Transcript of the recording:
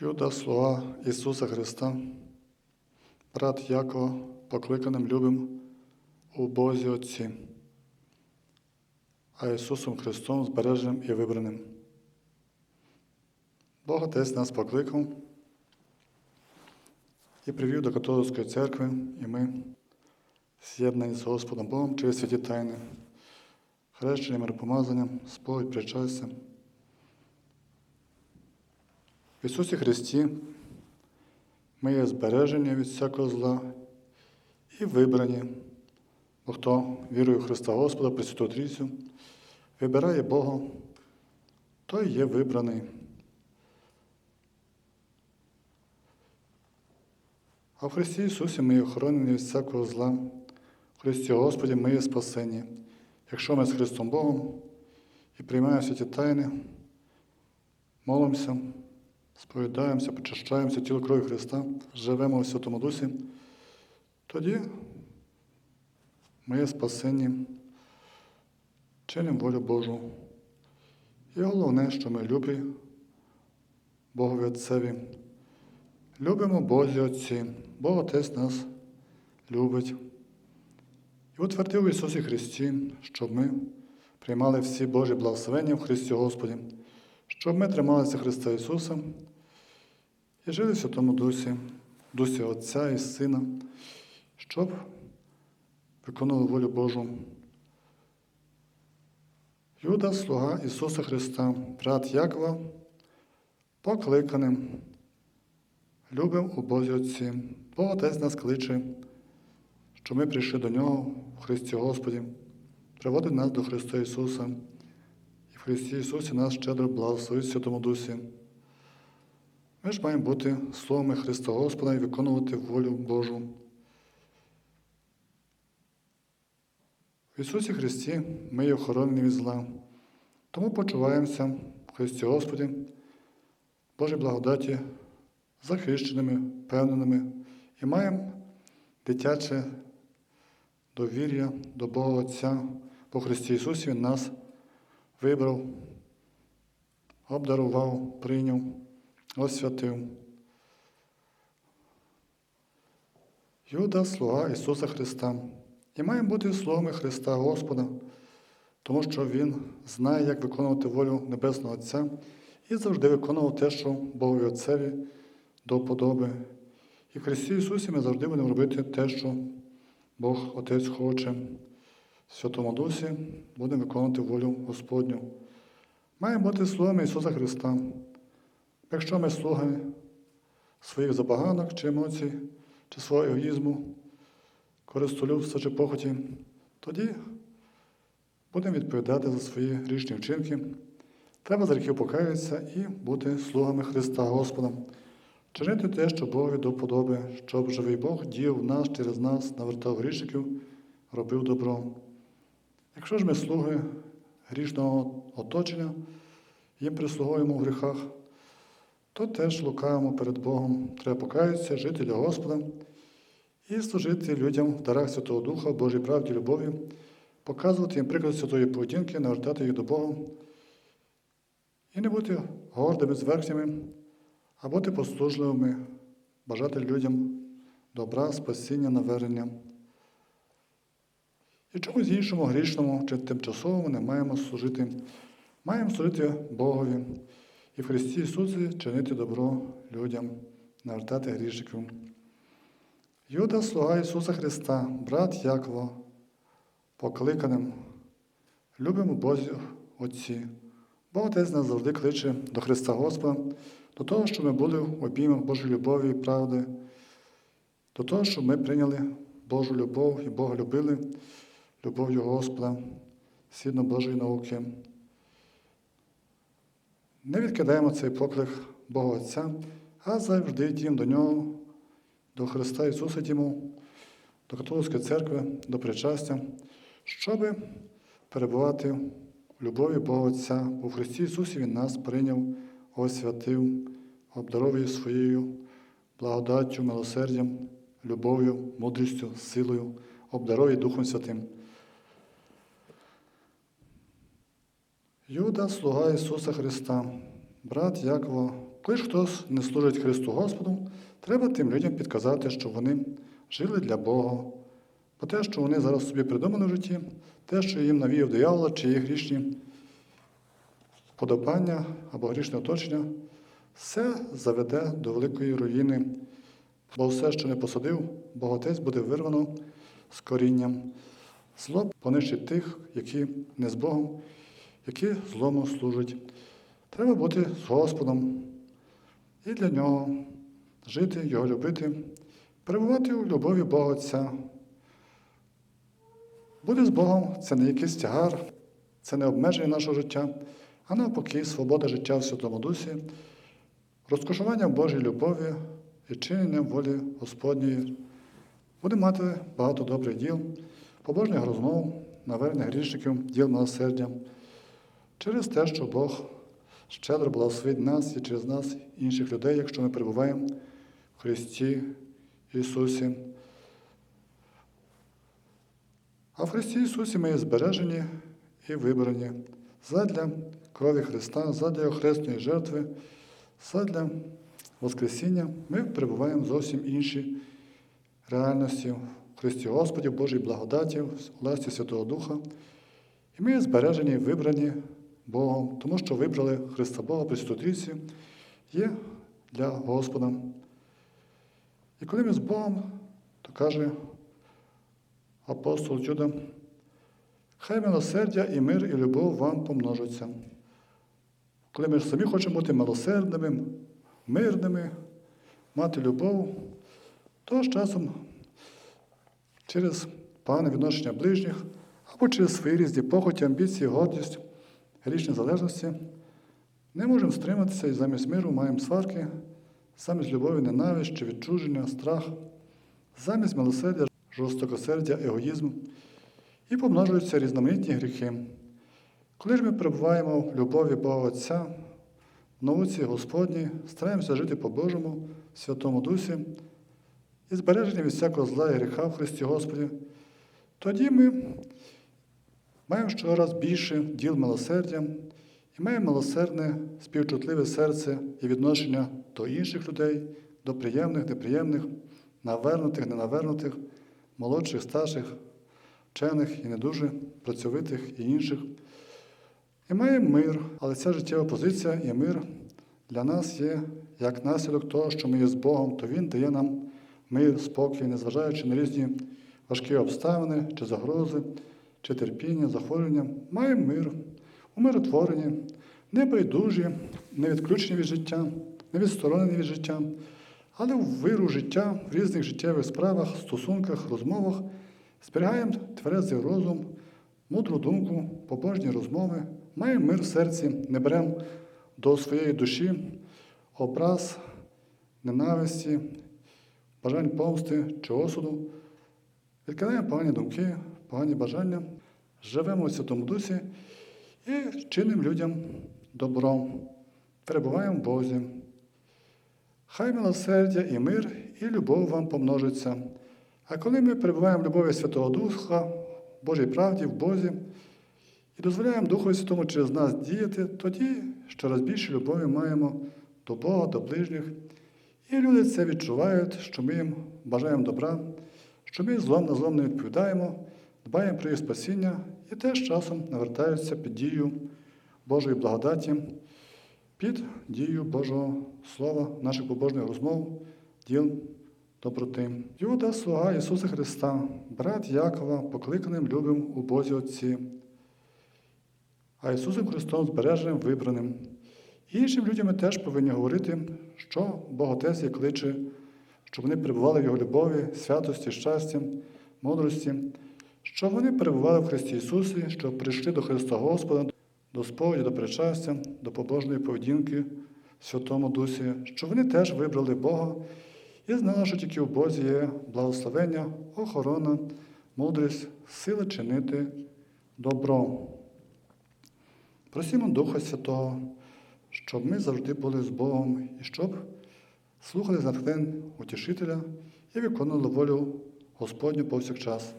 Юда, слуга Ісуса Христа, брат Якова, покликаним любим у Бозі Отці, а Ісусом Христом збереженим і вибраним. Бог Отець нас покликав і привів до католицької церкви, і ми, з'єднані з Господом Богом через святі тайни, хрещенням, миропомазанням, сповідь, причастя. Ісусі Христі ми є збережені від всякого зла і вибрані, бо хто вірує в Христа Господа, Пресвяту Трійцю, вибирає Бога, той є вибраний. А в Христі Ісусі ми є охоронені від всякого зла. В Христі Господі ми є спасені. Якщо ми з Христом Богом і приймаємо святі тайни, молимося, сповідаємося, почищаємося тіло крові Христа, живемо у Святому Дусі, тоді ми є спасені, чинимо волю Божу. І головне, що ми любі Богові Отцеві. Любимо Бозі Отці, Бог Отець нас любить. І утвердив в Ісусі Христі, щоб ми приймали всі Божі благословення в Христі Господі, щоб ми трималися Христа Ісуса і жили в Святому Дусі, Дусі Отця і Сина, щоб виконували волю Божу. Юда, слуга Ісуса Христа, брат Якова, покликаним, любим у Бозі Отці, Бог Отець нас кличе, що ми прийшли до Нього в Христі Господі, приводить нас до Христа Ісуса, Христі Ісусі нас щедро благословить Святому Дусі. Ми ж маємо бути словами Христа Господа і виконувати волю Божу. В Ісусі Христі ми є охоронені від зла, тому почуваємося в Христі Господі, Божій благодаті, захищеними, впевненими і маємо дитяче довір'я до Бога Отця по Христі Ісусі Він нас вибрав, обдарував, прийняв, освятив. Юда слуга Ісуса Христа. І маємо бути словами Христа Господа, тому що Він знає, як виконувати волю Небесного Отця і завжди виконував те, що Богові Отцеві до вподоби. І в Христі Ісусі ми завжди будемо робити те, що Бог Отець хоче. Святому Дусі будемо виконувати волю Господню. Маємо бути словами Ісуса Христа. Якщо ми слуги своїх забаганок чи емоцій, чи свого егоїзму, користолюбства чи похоті, тоді будемо відповідати за свої грішні вчинки. Треба з гріхів покаятися і бути слугами Христа Господа, чинити те, що Богові до вподоби, щоб живий Бог діяв в нас через нас, навертав грішників, робив добро. Якщо ж ми слуги грішного оточення, їм прислугуємо в гріхах, то теж лукаємо перед Богом. Треба покаятися, жити для Господа і служити людям в дарах Святого Духа, Божій правді, любові, показувати їм приклад святої поведінки, навертати їх до Бога. І не бути гордими, зверхнями, а бути послужливими, бажати людям добра, спасіння, навернення. І чомусь іншому, грішному чи тимчасовому не маємо служити. Маємо служити Богові і в Христі Ісусі чинити добро людям, навертати грішників. Юда, слуга Ісуса Христа, брат Якова, покликаним, любимо Бозі Отці. Бог Отець нас завжди кличе до Христа Господа, до того, щоб ми були в обіймах Божої любові і правди, до того, щоб ми прийняли Божу любов і Бога любили, любов'ю Господа, згідно Божої науки. Не відкидаємо цей поклик Бога Отця, а завжди йдімо до Нього, до Христа Ісуса йдімо, до католицької церкви, до причастя, щоб перебувати в любові Бога Отця. У Христі Ісусі Він нас прийняв, освятив, обдаровує своєю благодаттю, милосердям, любов'ю, мудрістю, силою, обдаровує Духом Святим. Юда, слуга Ісуса Христа, брат Якова, Коли ж хтось не служить Христу Господу, треба тим людям підказати, що вони жили для Бога. Бо те, що вони зараз собі придумали в житті, те, що їм навіяв диявола, чи їх грішні подобання або грішне оточення, все заведе до великої руїни. Бо все, що не посадив, Боготець буде вирвано з корінням. Зло понищить тих, які не з Богом, які злому служать. Треба бути з Господом і для нього жити, його любити, перебувати у любові Бога Отця. Бути з Богом це не якийсь тягар, це не обмеження нашого життя, а навпаки, свобода життя в Святому Дусі, розкошування Божій любові і чинення волі Господньої. Буде мати багато добрих діл, побожних розмов, навернення грішників, діл милосердя, через те, що Бог щедро благословить нас і через нас інших людей, якщо ми перебуваємо в Христі Ісусі. А в Христі Ісусі ми є збережені і вибрані задля крові Христа, задля Його хресної жертви, задля Воскресіння. Ми перебуваємо в зовсім іншій реальності в Христі Господі, Божій благодаті, в власті Святого Духа. І ми є збережені вибрані Богом, тому що вибрали Христа Бога Пресвяту Трійці, є для Господа. І коли ми з Богом, то каже апостол Чудо, хай милосердя і мир, і любов вам помножаться. Коли ми ж самі хочемо бути милосердними, мирними, мати любов, то з часом через погане відношення ближніх або через свої різні похоті, амбіції, гордість, грішні залежності, не можемо стриматися і замість миру маємо сварки, замість любові, ненависть чи відчуження, страх, замість милосердя, жорстокосердя, егоїзм і помножуються різноманітні гріхи. Коли ж ми перебуваємо в любові Бога Отця, в науці Господній, стараємося жити по-божому, в Святому Дусі і збережені від всякого зла і гріха в Христі Господі, тоді ми маємо щораз більше діл милосердя і маємо милосердне, співчутливе серце і відношення до інших людей, до приємних, неприємних, навернутих, ненавернутих, молодших, старших, вчених і не дуже працьовитих і інших. І маємо мир, але ця життєва позиція і мир для нас є як наслідок того, що ми є з Богом, то Він дає нам мир, спокій, незважаючи на різні важкі обставини, чи загрози, чи терпіння, захворювання. Маємо мир, умиротворені, небайдужі, не відключені від життя, не відсторонені від життя, але в виру життя в різних життєвих справах, стосунках, розмовах зберігаємо тверезий розум, мудру думку, побожні розмови, маємо мир в серці, не беремо до своєї душі образ, ненависті, бажань помсти чи осуду, відкидаємо погані думки, погані бажання, живемо у Святому Дусі і чинимо людям добро, перебуваємо в Бозі. Хай милосердя і мир, і любов вам помножиться. А коли ми перебуваємо в любові Святого Духа, в Божій правді, в Бозі, і дозволяємо Духу Святому через нас діяти, тоді щораз більше любові маємо до Бога, до ближніх. І люди це відчувають, що ми їм бажаємо добра, що ми злом на злом не відповідаємо, дбаємо про їх спасіння і теж часом навертаються під дію Божої благодаті, під дію Божого Слова, наших побожних розмов, діл доброти. Юда, слуга Ісуса Христа, брат Якова, покликаним любим у Бозі Отці, а Ісусом Христом збереженим, вибраним. І іншим людям теж повинні говорити, що Бог Отець їх кличе, щоб вони перебували в Його любові, святості, щасті, мудрості, щоб вони перебували в Христі Ісусі, щоб прийшли до Христа Господа, до сповіді, до причастя, до побожної поведінки в Святому Дусі, щоб вони теж вибрали Бога і знали, що тільки в Бозі є благословення, охорона, мудрість, сила чинити добро. Просімо Духа Святого, щоб ми завжди були з Богом і щоб слухали натхнень утішителя і виконували волю Господню повсякчас.